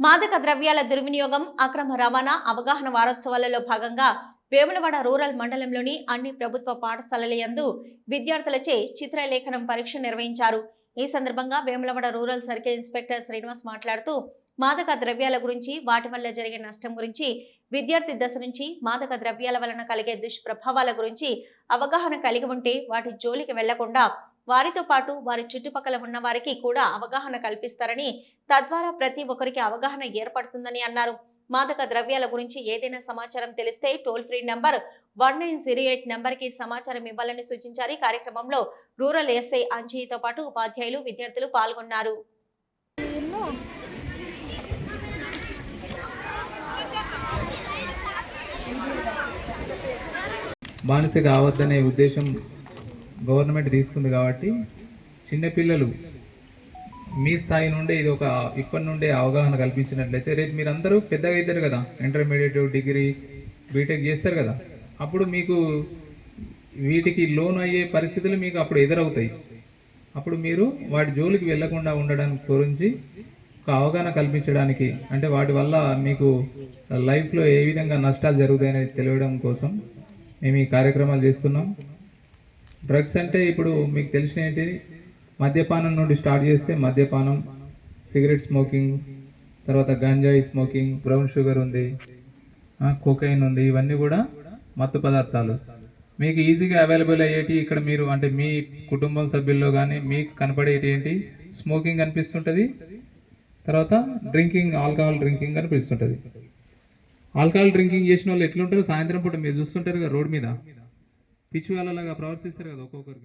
మాదక ద్రవ్యాల దుర్వినియోగం అక్రమ రవాణా అవగాహన వారోత్సవాలలో భాగంగా వేములవాడ రూరల్ మండలంలోని అన్ని ప్రభుత్వ పాఠశాలల యందు విద్యార్థులచే చిత్రలేఖనం పరీక్ష నిర్వహించారు. ఈ సందర్భంగా Vemulawada rural circle inspector Srinivas మాట్లాడుతూ మాదక ద్రవ్యాల గురించి వాటి వల్ల జరిగే నష్టం గురించి విద్యార్థి దశ నుంచి మాదక ద్రవ్యాల వలన కలిగే దుష్ప్రభావాల గురించి అవగాహన కలిగి ఉంటే వాటి జోలికి వెళ్ళకుండా వారితో పాటు వారి చుట్టుపక్కల ఉన్న వారికి కూడా అవగాహన కల్పిస్తారని తద్వారా ప్రతి ఒక్కరికి అవగాహన ఏర్పడుతుందని అన్నారు. మాదక ద్రవ్యాల గురించి ఏదైనా సమాచారం తెలిస్తే toll free number one nine zero eight నంబర్కి సమాచారం ఇవ్వాలని సూచించారు. ఈ కార్యక్రమంలో రూరల్ ఎస్ఐ అంజయ్యతో పాటు ఉపాధ్యాయులు విద్యార్థులు పాల్గొన్నారు. మానసిక ఆవద్దనే ఉద్దేశం గవర్నమెంట్ తీసుకుంది కాబట్టి చిన్నపిల్లలు మీ స్థాయి నుండే ఇది ఒక ఇప్పటి నుండే అవగాహన కల్పించినట్లయితే రేపు మీరందరూ పెద్దగా అవుతారు కదా. ఇంటర్మీడియట్ డిగ్రీ బీటెక్ చేస్తారు కదా. అప్పుడు మీకు వీటికి లోన్ అయ్యే పరిస్థితులు మీకు అప్పుడు ఎదురవుతాయి. అప్పుడు మీరు వాటి జోలికి వెళ్ళకుండా ఉండడానికి గురించి ఒక అవగాహన కల్పించడానికి అంటే వాటి వల్ల మీకు లైఫ్లో ఏ విధంగా నష్టాలు జరుగుతాయనేది తెలియడం కోసం మేము ఈ కార్యక్రమాలు చేస్తున్నాం. డ్రగ్స్ అంటే ఇప్పుడు మీకు తెలిసిన ఏంటి? మద్యపానం నుండి స్టార్ట్ చేస్తే మద్యపానం సిగరెట్ స్మోకింగ్ తర్వాత గంజాయి స్మోకింగ్ బ్రౌన్ షుగర్ ఉంది కోకైన్ ఉంది ఇవన్నీ కూడా మత్తు పదార్థాలు. మీకు ఈజీగా అవైలబుల్ అయ్యేటి ఇక్కడ మీరు అంటే మీ కుటుంబం సభ్యుల్లో కానీ మీకు కనపడేటి ఏంటి? స్మోకింగ్ అనిపిస్తుంటుంది తర్వాత డ్రింకింగ్ ఆల్కహాల్ డ్రింకింగ్ అనిపిస్తుంటుంది ఆల్కహాల్ డ్రింకింగ్ చేసిన వాళ్ళు ఎట్లుంటారు? సాయంత్రం పూట మీరు చూస్తుంటారు కదా రోడ్ మీద. పిచ్చి వాళ్ళలాగా ప్రవర్తిస్తారు కదా ఒక్కొక్కరికి.